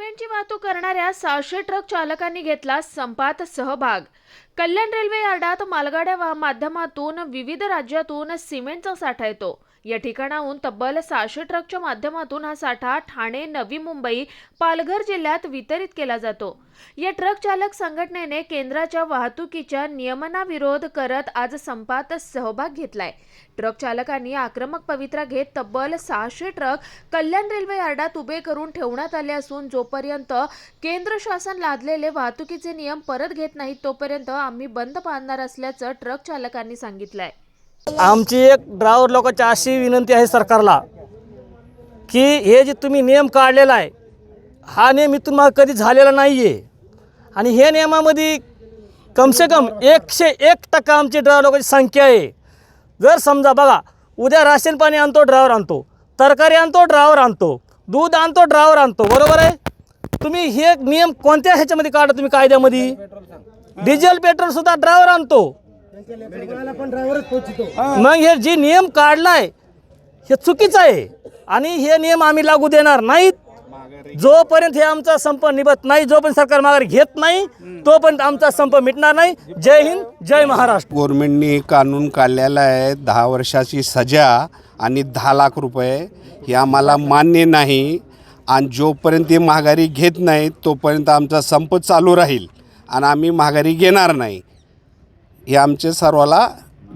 सिमेंटची वाहतूक करणाऱ्या सहाशे ट्रक चालकांनी घेतला संपात सहभाग. कल्याण रेल्वे यार्डात मालगाड्या वा- माध्यमातून विविध राज्यातून सिमेंटचा साठा येतो. या ठिकाणाहून तब्बल सहाशे ट्रकच्या माध्यमातून हा साठा ठाणे नवी मुंबई पालघर जिल्ह्यात वितरित केला जातो. या ट्रक चालक संघटनेने केंद्राच्या वाहतुकीच्या नियमनाविरोध करत आज संपात सहभाग घेतलाय. ट्रक चालकांनी आक्रमक पवित्रा घेत तब्बल सहाशे ट्रक कल्याण रेल्वे यार्डात उभे करून ठेवण्यात आले असून जोपर्यंत केंद्र शासन लादलेले वाहतुकीचे नियम परत घेत नाहीत तोपर्यंत आम्ही बंद पाडणार असल्याचं ट्रक चालकांनी सांगितलंय. आमची एक ड्रायव्हर लोकांची अशी विनंती आहे सरकारला की हे जे तुम्ही नियम काढलेला आहे हा नियम इथून मग कधी झालेला नाही आहे आणि हे नियमामध्ये कमसे कम एकशे एक टक्का आमची ड्रायव्हर लोकांची संख्या आहे. जर समजा बघा उद्या राशन पाणी आणतो ड्रायव्हर आणतो. तरकारी आणतो ड्रायव्हर आणतो. दूध आणतो ड्रायव्हर आणतो. बरोबर आहे? तुम्ही हे नियम कोणत्या ह्याच्यामध्ये काढा तुम्ही कायद्यामध्ये? डिझेल पेट्रोल सुद्धा ड्रायव्हर आणतो. मग हे जे नियम काढलाय हे चुकीचं आहे. आणि हे नियम आम्ही लागू देणार नाहीत. जोपर्यंत हे आमचा संप निभत नाही जोपर्यंत सरकार माघार घेत नाही तोपर्यंत आमचा संप मिटणार नाही. जय हिंद जय महाराष्ट्र. गव्हर्मेंटने कानून काढलेला आहे दहा वर्षाची सजा आणि दहा लाख रुपये हे आम्हाला मान्य नाही. आणि जोपर्यंत ते माघारी घेत नाही तोपर्यंत आमचा संप चालू राहील आणि आम्ही माघारी घेणार नाही. हे आमचे सर्वाला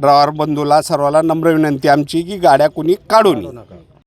ड्रॉवर बंधूला सर्वाला नम्र विनंती आमची की गाड्या कुणी काढू नये.